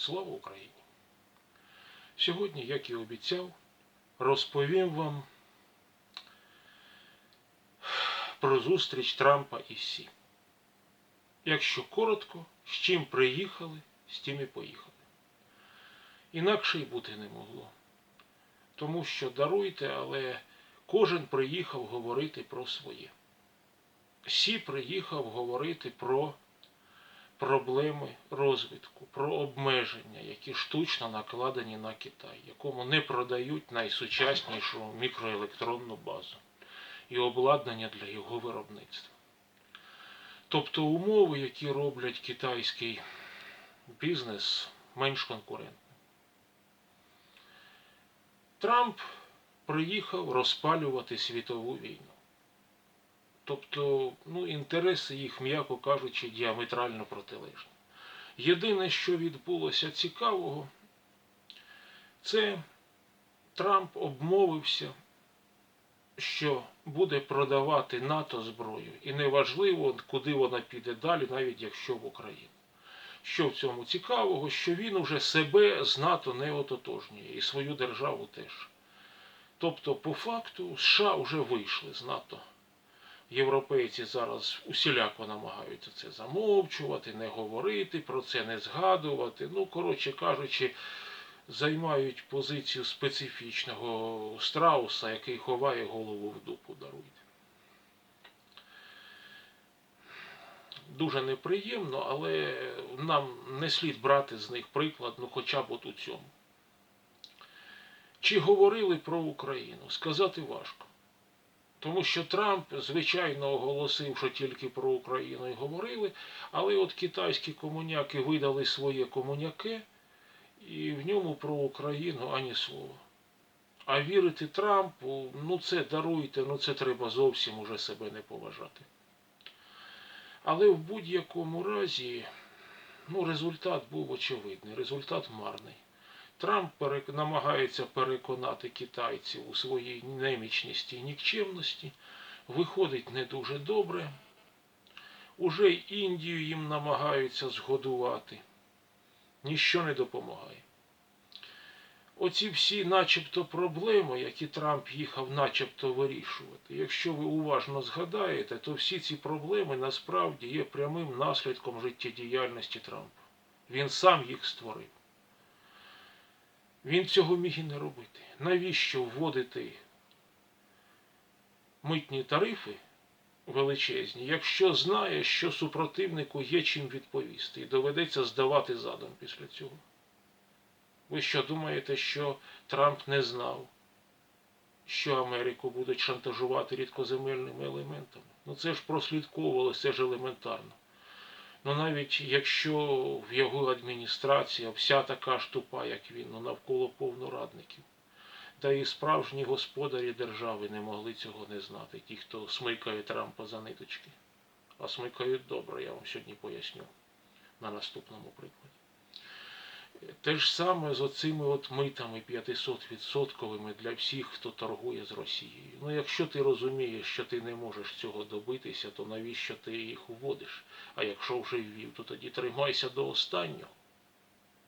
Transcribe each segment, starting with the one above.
Слава Україні! Сьогодні, як і обіцяв, розповім вам про зустріч Трампа і Сі. Якщо коротко, з чим приїхали, з тим і поїхали. Інакше й бути не могло. Тому що даруйте, але кожен приїхав говорити про своє. Сі приїхав говорити про проблеми розвитку, про обмеження, які штучно накладені на Китай, якому не продають найсучаснішу мікроелектронну базу і обладнання для його виробництва. Тобто умови, які роблять китайський бізнес менш конкурентним. Трамп приїхав розпалювати світову війну. Тобто, ну, інтереси їх, м'яко кажучи, діаметрально протилежні. Єдине, що відбулося цікавого, це Трамп обмовився, що буде продавати НАТО зброю. І неважливо, куди вона піде далі, навіть якщо в Україну. Що в цьому цікавого, що він уже себе з НАТО не ототожнює і свою державу теж. Тобто, по факту, США вже вийшли з НАТО. Європейці зараз усіляко намагаються це замовчувати, не говорити про це, не згадувати. Ну, коротше кажучи, займають позицію специфічного страуса, який ховає голову в дупу, даруйте. Дуже неприємно, але нам не слід брати з них приклад, ну хоча б от у цьому. Чи говорили про Україну? Сказати важко. Тому що Трамп, звичайно, оголосив, що тільки про Україну і говорили, але от китайські комуняки видали своє комуняке, і в ньому про Україну ані слова. А вірити Трампу, ну це даруйте, ну це треба зовсім уже себе не поважати. Але в будь-якому разі, ну, результат був очевидний, результат марний. Трамп намагається переконати китайців у своїй немічності і нікчемності, виходить не дуже добре. Уже й Індію їм намагаються згодувати. Ніщо не допомагає. Оці всі начебто проблеми, які Трамп їхав начебто вирішувати. Якщо ви уважно згадаєте, то всі ці проблеми насправді є прямим наслідком життєдіяльності Трампа. Він сам їх створив. Він цього міг і не робити. Навіщо вводити митні тарифи величезні, якщо знає, що супротивнику є чим відповісти, і доведеться здавати задом після цього? Ви що думаєте, що Трамп не знав, що Америку будуть шантажувати рідкоземельними елементами? Ну це ж прослідковувалося, це ж елементарно. Ну навіть якщо в його адміністрація вся така ж тупа, як він, ну навколо повно радників. Та і справжні господарі держави не могли цього не знати, ті, хто смикає Трампа за ниточки. А смикають добре, я вам сьогодні поясню на наступному прикладі. Те ж саме з оцими от митами 500% для всіх, хто торгує з Росією. Ну, якщо ти розумієш, що ти не можеш цього добитися, то навіщо ти їх вводиш? А якщо вже ввів, то тоді тримайся до останнього.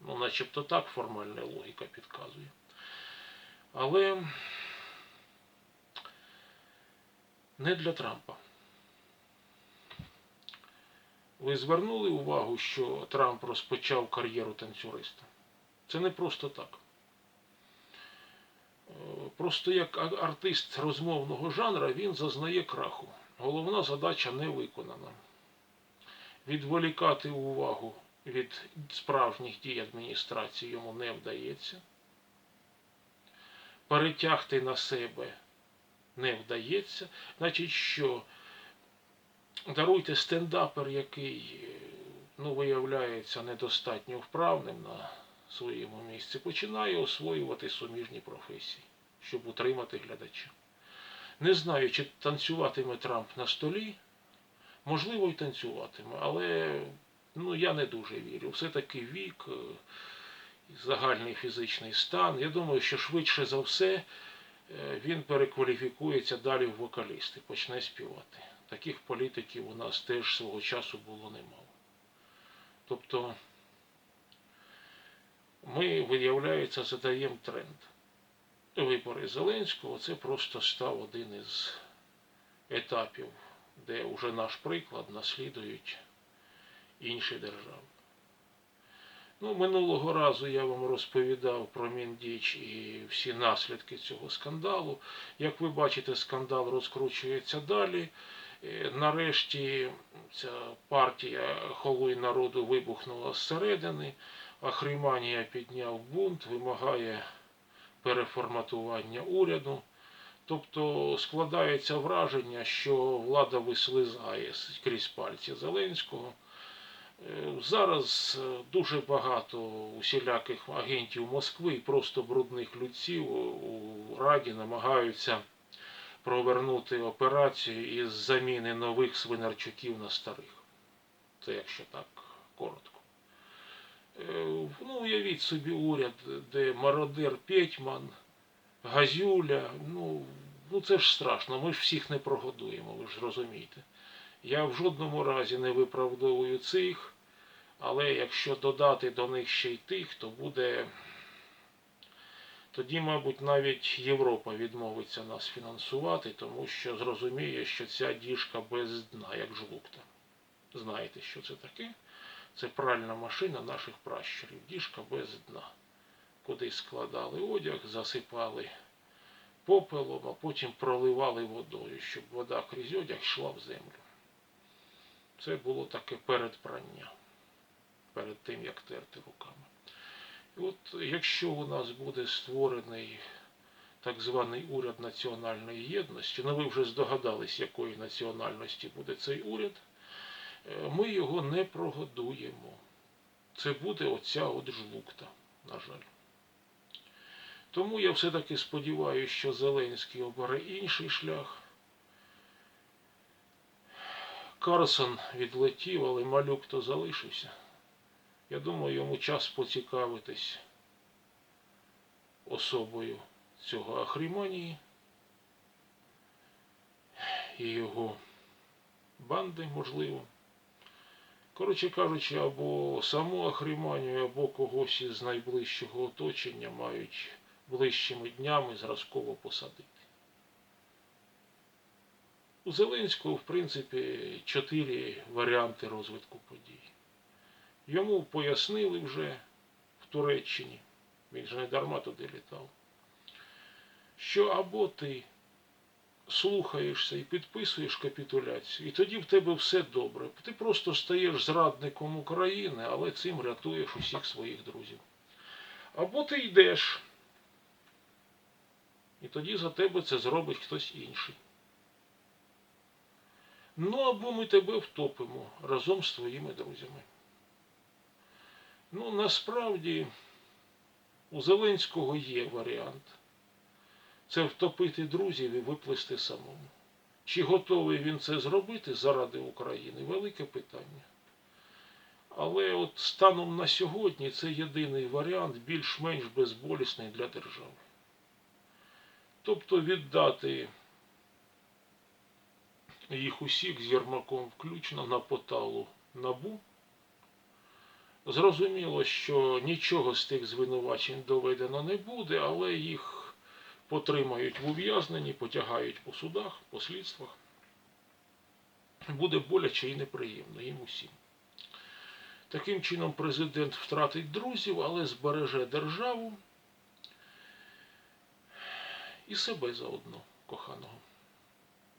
Ну, начебто так формальна логіка підказує. Але не для Трампа. Ви звернули увагу, що Трамп розпочав кар'єру танцюриста? Це не просто так. Е, Просто як артист розмовного жанра він зазнає краху. Головна задача не виконана. Відволікати увагу від справжніх дій адміністрації йому не вдається. Перетягти на себе не вдається. Значить, що даруйте стендапер, який е, ну, виявляється недостатньо вправним на своєму місці, починає освоювати суміжні професії, щоб утримати глядача. Не знаю, чи танцюватиме Трамп на столі, можливо, і танцюватиме, але ну, я не дуже вірю. Все-таки вік, е, загальний фізичний стан. Я думаю, що швидше за все е, він перекваліфікується далі в вокалісти, почне співати. Таких політиків у нас теж свого часу було немало. Тобто ми, виявляється, задаємо тренд. Вибори Зеленського це просто став один із етапів, де вже наш приклад наслідують інші держави. Ну, минулого разу я вам розповідав про Міндіч і всі наслідки цього скандалу. Як ви бачите, скандал розкручується далі. Е, Нарешті ця партія Холуй народу вибухнула зсередини, а Хріманія підняв бунт, вимагає переформатування уряду. Тобто складається враження, що влада вислизає крізь пальці Зеленського. Е, Зараз дуже багато усіляких агентів Москви і просто брудних людців у Раді намагаються провернути операцію із заміни нових свинарчуків на старих. Це якщо так коротко. Е, Ну, уявіть собі уряд, де мародер Петьман, Газюля, ну, ну це ж страшно, ми ж всіх не прогодуємо, ви ж розумієте. Я в жодному разі не виправдовую цих, але якщо додати до них ще й тих, то буде. Тоді, мабуть, навіть Європа відмовиться нас фінансувати, тому що зрозуміє, що ця діжка без дна, як жлукта. Знаєте, що це таке? Це пральна машина наших пращурів, діжка без дна. Куди складали одяг, засипали попелом, а потім проливали водою, щоб вода крізь одяг йшла в землю. Це було таке передпрання, перед тим, як терти руками. От якщо у нас буде створений так званий уряд національної єдності, ну ви вже здогадались, якої національності буде цей уряд, е, ми його не прогодуємо. Це буде оця от жлукта, на жаль. Тому я все-таки сподіваюся, що Зеленський обере інший шлях. Карсон відлетів, але малюк то залишився. Я думаю, йому час поцікавитись особою цього Ахріманії і його банди, можливо. Коротше кажучи, або саму Ахріманію, або когось із найближчого оточення мають ближчими днями зразково посадити. У Зеленського, в принципі, чотири варіанти розвитку. Йому пояснили вже в Туреччині, він же не дарма туди літав, що або ти слухаєшся і підписуєш капітуляцію, і тоді в тебе все добре. Ти просто стаєш зрадником України, але цим рятуєш усіх своїх друзів. Або ти йдеш, і тоді за тебе це зробить хтось інший. Ну або ми тебе втопимо разом з твоїми друзями. Ну, насправді у Зеленського є варіант. Це втопити друзів і виплисти самому. Чи готовий він це зробити заради України? Велике питання. Але от станом на сьогодні це єдиний варіант більш-менш безболісний для держави. Тобто віддати їх усіх з Єрмаком включно на поталу набу. Зрозуміло, що нічого з тих звинувачень доведено не буде, але їх потримають в ув'язненні, потягають по судах, по слідствах. Буде боляче і неприємно їм усім. Таким чином, президент втратить друзів, але збереже державу і себе заодно, коханого.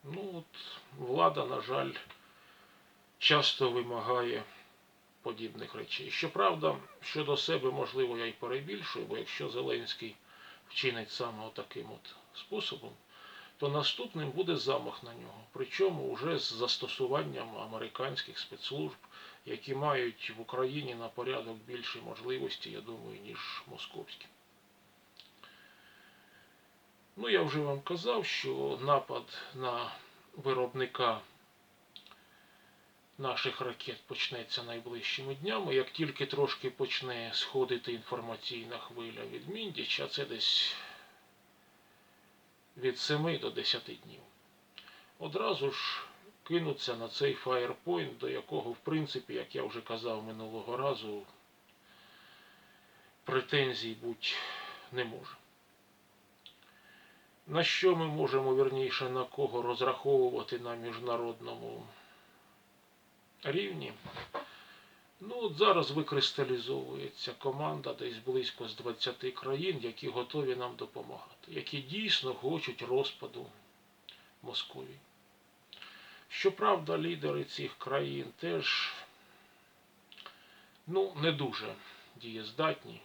Ну от, влада, на жаль, часто вимагає подібних речей. Щоправда, щодо себе, можливо, я й перебільшую, бо якщо Зеленський вчинить саме таким от способом, то наступним буде замах на нього. Причому вже з застосуванням американських спецслужб, які мають в Україні на порядок більше можливості, я думаю, ніж московські. Ну, я вже вам казав, що напад на виробника наших ракет почнеться найближчими днями. Як тільки трошки почне сходити інформаційна хвиля від Міндіча, це десь від 7 до 10 днів. Одразу ж кинуться на цей фаєрпойнт, до якого, в принципі, як я вже казав минулого разу, претензій бути не може. На що ми можемо, вірніше, на кого розраховувати на міжнародному рівні? Ну, от зараз викристалізовується команда десь близько з 20 країн, які готові нам допомагати, які дійсно хочуть розпаду Московії. Щоправда, лідери цих країн теж ну, не дуже дієздатні.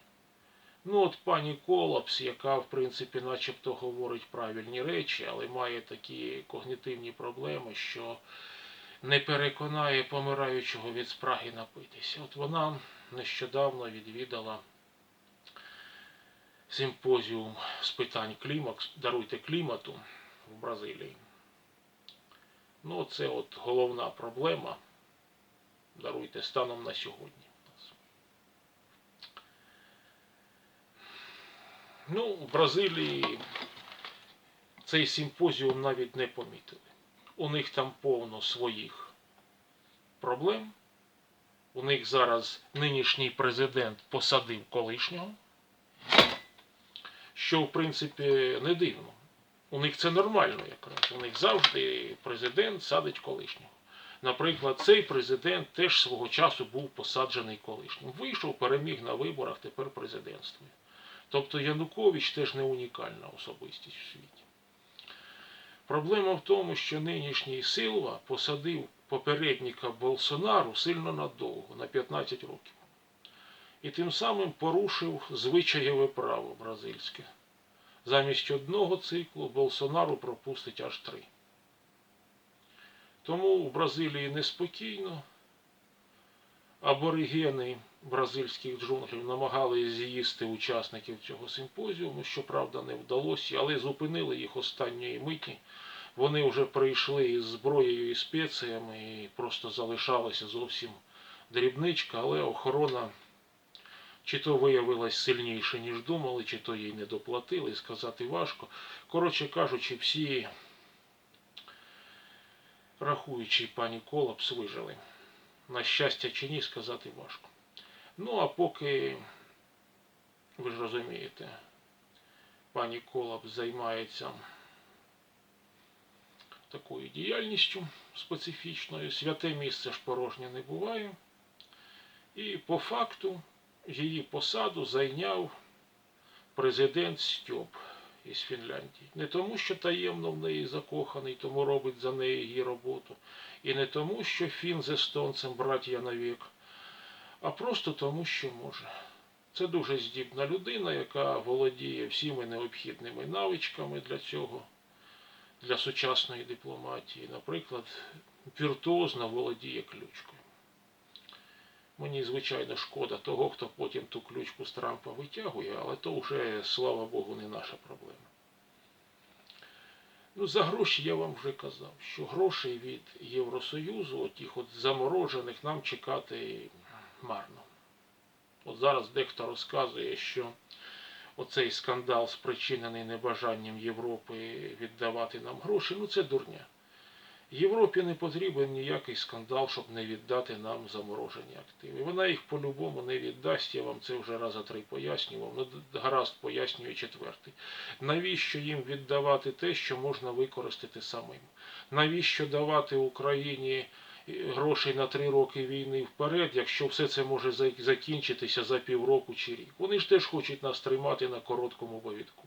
Ну, от пані Колапс, яка, в принципі, начебто говорить правильні речі, але має такі когнітивні проблеми, що переконає помираючого від спраги напитися. От вона нещодавно відвідала симпозіум з питань клімакс, даруйте клімату в Бразилії. Ну, це от головна проблема. Даруйте станом на сьогодні. Ну, в Бразилії цей симпозіум навіть не помітили. У них там повно своїх проблем. У них зараз нинішній президент посадив колишнього, що в принципі не дивно. У них це нормально якраз. У них завжди президент садить колишнього. Наприклад, цей президент теж свого часу був посаджений колишнім. Вийшов, переміг на виборах, тепер президентствує. Тобто Янукович теж не унікальна особистість у світі. Проблема в тому, що нинішній Силва посадив попередника Болсонару сильно надовго, на 15 років. І тим самим порушив звичаєве право бразильське. Замість одного циклу Болсонару пропустить аж три. Тому в Бразилії неспокійно. Аборигени бразильських джунглів намагалися з'їсти учасників цього симпозіуму, щоправда, не вдалося, але зупинили їх останньої миті. Вони вже прийшли із зброєю і спеціями і просто залишалася зовсім дрібничка, але охорона чи то виявилась сильніше, ніж думали, чи то їй не доплатили, сказати важко. Коротше кажучи, всі, рахуючи пані Колапс, вижили. На щастя чи ні, сказати важко. Ну, а поки, ви ж розумієте, пані Колапс займається такою діяльністю специфічною. Святе місце ж порожнє не буває. І по факту її посаду зайняв президент Стьоп із Фінляндії. Не тому, що таємно в неї закоханий, тому робить за неї її роботу. І не тому, що фін з естонцем браття навік, а просто тому, що може. Це дуже здібна людина, яка володіє всіми необхідними навичками для цього, для сучасної дипломатії. Наприклад, віртуозно володіє ключкою. Мені, звичайно, шкода того, хто потім ту ключку з Трампа витягує, але то вже, слава Богу, не наша проблема. Ну, за гроші я вам вже казав, що грошей від Євросоюзу, отих от заморожених, нам чекати марно. От зараз дехто розказує, що оцей скандал спричинений небажанням Європи віддавати нам гроші, ну це дурня. Європі не потрібен ніякий скандал, щоб не віддати нам заморожені активи. Вона їх по-любому не віддасть, я вам це вже раза три пояснював, ну гаразд пояснюю четвертий. Навіщо їм віддавати те, що можна використати самим? Навіщо давати Україні грошей на три роки війни вперед, якщо все це може закінчитися за півроку чи рік? Вони ж теж хочуть нас тримати на короткому повідку.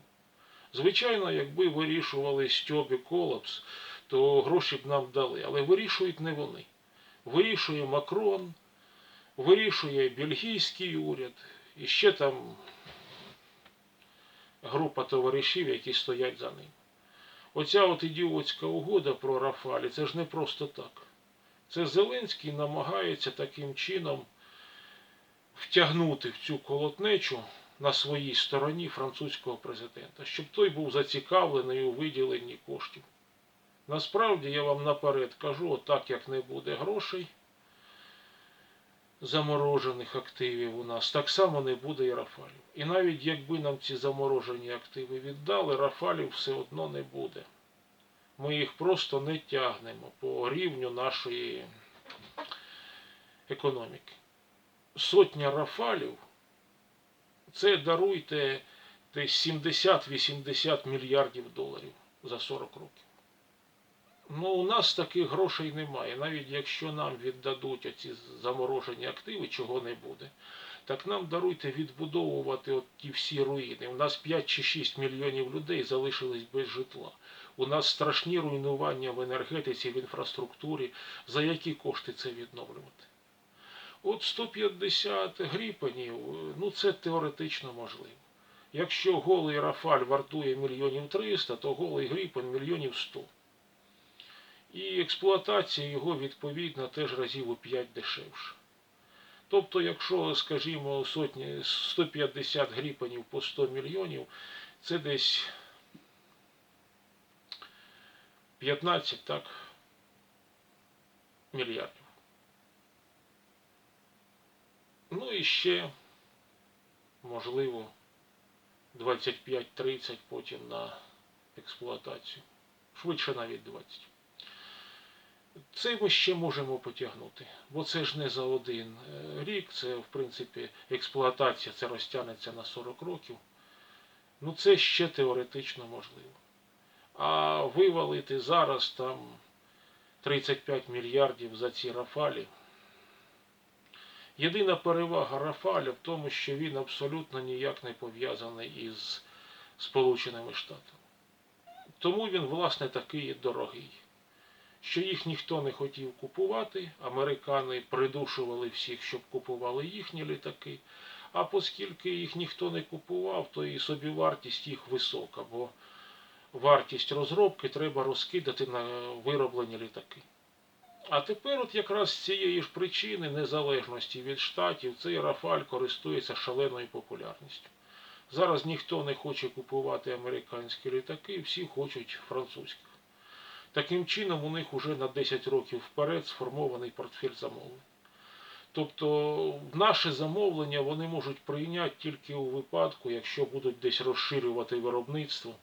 Звичайно, якби вирішували Стьобі колапс, то гроші б нам дали. Але вирішують не вони. Вирішує Макрон, вирішує бельгійський уряд і ще там група товаришів, які стоять за ним. Оця от ідіотська угода про Рафалі, це ж не просто так. Це Зеленський намагається таким чином втягнути в цю колотнечу на своїй стороні французького президента, щоб той був зацікавлений у виділенні коштів. Насправді я вам наперед кажу, так як не буде грошей заморожених активів у нас, так само не буде і Рафалів. І навіть якби нам ці заморожені активи віддали, Рафалів все одно не буде. Ми їх просто не тягнемо по рівню нашої економіки. Сотня Рафалів Це даруйте десь 70-80 мільярдів доларів за 40 років. Ну, у нас таких грошей немає. Навіть якщо нам віддадуть оці заморожені активи, чого не буде, так нам даруйте відбудовувати от ті всі руїни. У нас 5 чи 6 мільйонів людей залишились без житла. У нас страшні руйнування в енергетиці, в інфраструктурі. За які кошти це відновлювати? От 150 гріпенів, ну це теоретично можливо. Якщо голий Рафаль вартує мільйонів 300, то голий Гріпен мільйонів 100. І експлуатація його відповідно теж разів у 5 дешевше. Тобто, якщо, скажімо, сотні 150 гріпенів по 100 мільйонів, це десь 15 так, мільярдів. Ну і ще, можливо, 25-30 потім на експлуатацію. Швидше навіть 20. Це ми ще можемо потягнути, бо це ж не за один е, рік, це, в принципі, експлуатація, це розтягнеться на 40 років. Ну, це ще теоретично можливо. А вивалити зараз там 35 мільярдів за ці рафалі. Єдина перевага Рафаля в тому, що він абсолютно ніяк не пов'язаний із Сполученими Штатами. Тому він, власне, такий дорогий. Що їх ніхто не хотів купувати, американи придушували всіх, щоб купували їхні літаки. А оскільки їх ніхто не купував, то і собівартість їх висока, бо вартість розробки треба розкидати на вироблені літаки. А тепер, от якраз з цієї ж причини незалежності від штатів, цей Рафаль користується шаленою популярністю. Зараз ніхто не хоче купувати американські літаки, всі хочуть французьких. Таким чином, у них уже на 10 років вперед сформований портфель замовлень. Тобто наше замовлення вони можуть прийняти тільки у випадку, якщо будуть десь розширювати виробництво.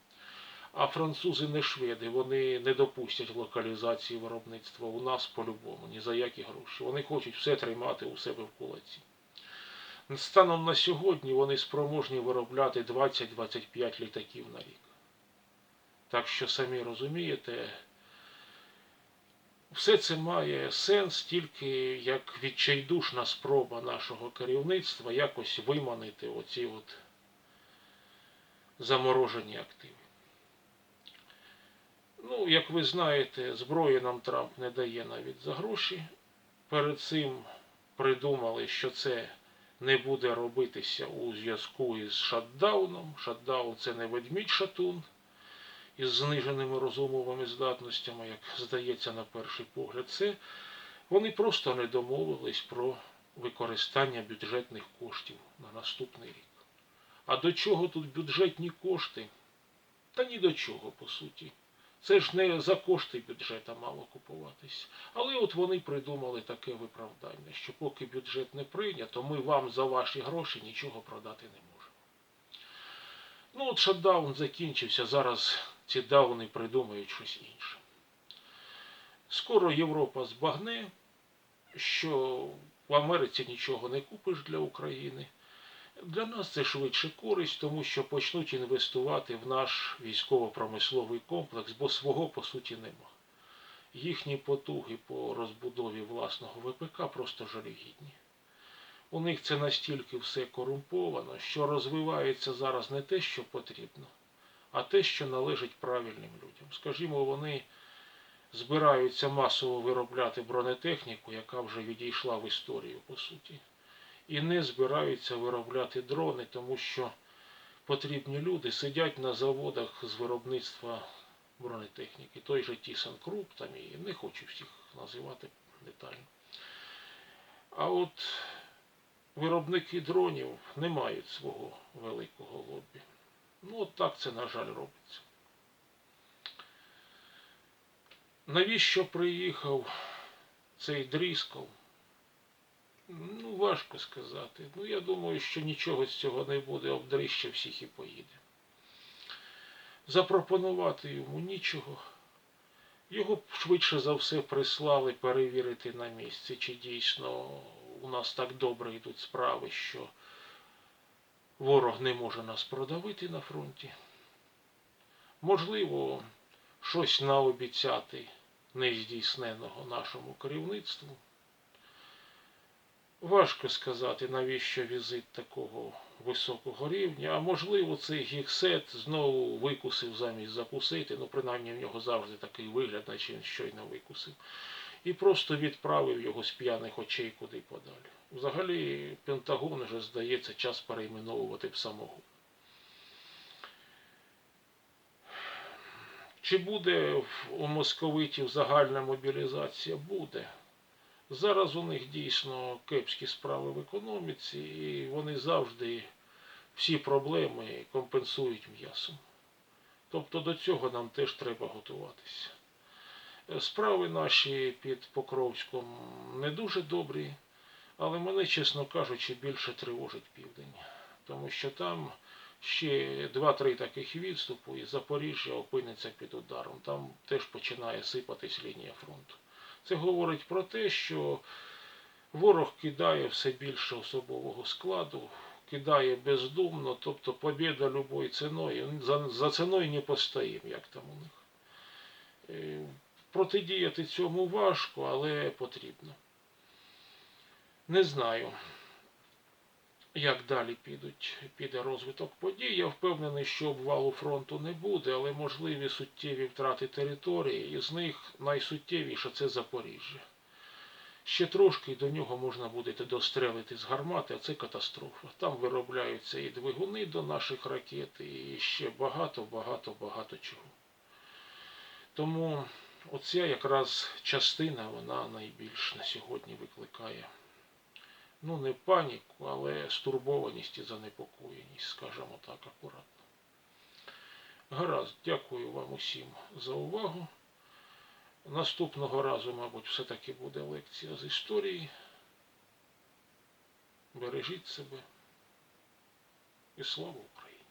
А французи не шведи, вони не допустять локалізації виробництва у нас по-любому, ні за які гроші. Вони хочуть все тримати у себе в кулаці. Станом на сьогодні вони спроможні виробляти 20-25 літаків на рік. Так що самі розумієте, все це має сенс тільки як відчайдушна спроба нашого керівництва якось виманити оці от заморожені активи. Ну, як ви знаєте, зброї нам Трамп не дає навіть за гроші. Перед цим придумали, що це не буде робитися у зв'язку із шатдауном. Шатдаун це не ведмідь шатун із зниженими розумовими здатностями, як здається на перший погляд. Це вони просто не домовились про використання бюджетних коштів на наступний рік. А до чого тут бюджетні кошти? Та ні до чого, по суті. Це ж не за кошти бюджета мало купуватись. Але от вони придумали таке виправдання, що поки бюджет не прийнято, ми вам за ваші гроші нічого продати не можемо. Ну от шатдаун закінчився, зараз ці дауни придумають щось інше. Скоро Європа збагне, що в Америці нічого не купиш для України. Для нас це швидше користь, тому що почнуть інвестувати в наш військово-промисловий комплекс, бо свого по суті нема. Їхні потуги по розбудові власного ВПК просто жалюгідні. У них це настільки все корумповано, що розвивається зараз не те, що потрібно, а те, що належить правильним людям. Скажімо, вони збираються масово виробляти бронетехніку, яка вже відійшла в історію, по суті і не збираються виробляти дрони, тому що потрібні люди сидять на заводах з виробництва бронетехніки. Той же ThyssenKrupp, там і не хочу всіх називати детально. А от виробники дронів не мають свого великого лобі. От так це, на жаль, робиться. Навіщо приїхав цей Дрісков? Ну, важко сказати. Ну, я думаю, що нічого з цього не буде, обдрище всіх і поїде. Запропонувати йому нічого. Його швидше за все прислали перевірити на місці, чи дійсно у нас так добре йдуть справи, що ворог не може нас продавити на фронті. Можливо, щось наобіцяти нездійсненого нашому керівництву. Важко сказати, навіщо візит такого високого рівня, а можливо, цей гіксет знову викусив замість закусити, ну принаймні в нього завжди такий вигляд, наче він щойно викусив, і просто відправив його з п'яних очей куди подалі. Взагалі, Пентагон вже здається час перейменовувати в самого. Чи буде у московитів загальна мобілізація? Буде. Зараз у них дійсно кепські справи в економіці, і вони завжди всі проблеми компенсують м'ясом. Тобто до цього нам теж треба готуватися. Е, Справи наші під Покровськом не дуже добрі, але мене, чесно кажучи, більше тривожить південь. Тому що там ще два-три таких відступу, і Запоріжжя опиниться під ударом. Там теж починає сипатись лінія фронту. Це говорить про те, що ворог кидає все більше особового складу, кидає бездумно, тобто побіда любою ціною. За, ціною не постоїм, як там у них. Протидіяти цьому важко, але потрібно. Не знаю, як далі підуть, піде розвиток подій. Я впевнений, що обвалу фронту не буде, але можливі суттєві втрати території, і з них найсуттєвіше це Запоріжжя. Ще трошки до нього можна буде дострелити з гармати, а це катастрофа. Там виробляються і двигуни до наших ракет, і ще багато, багато, багато чого. Тому оця якраз частина, вона найбільш на сьогодні викликає ну не паніку, але стурбованість і занепокоєність, скажімо так, акуратно. Гаразд, дякую вам усім за увагу. Наступного разу, мабуть, все-таки буде лекція з історії. Бережіть себе і слава Україні!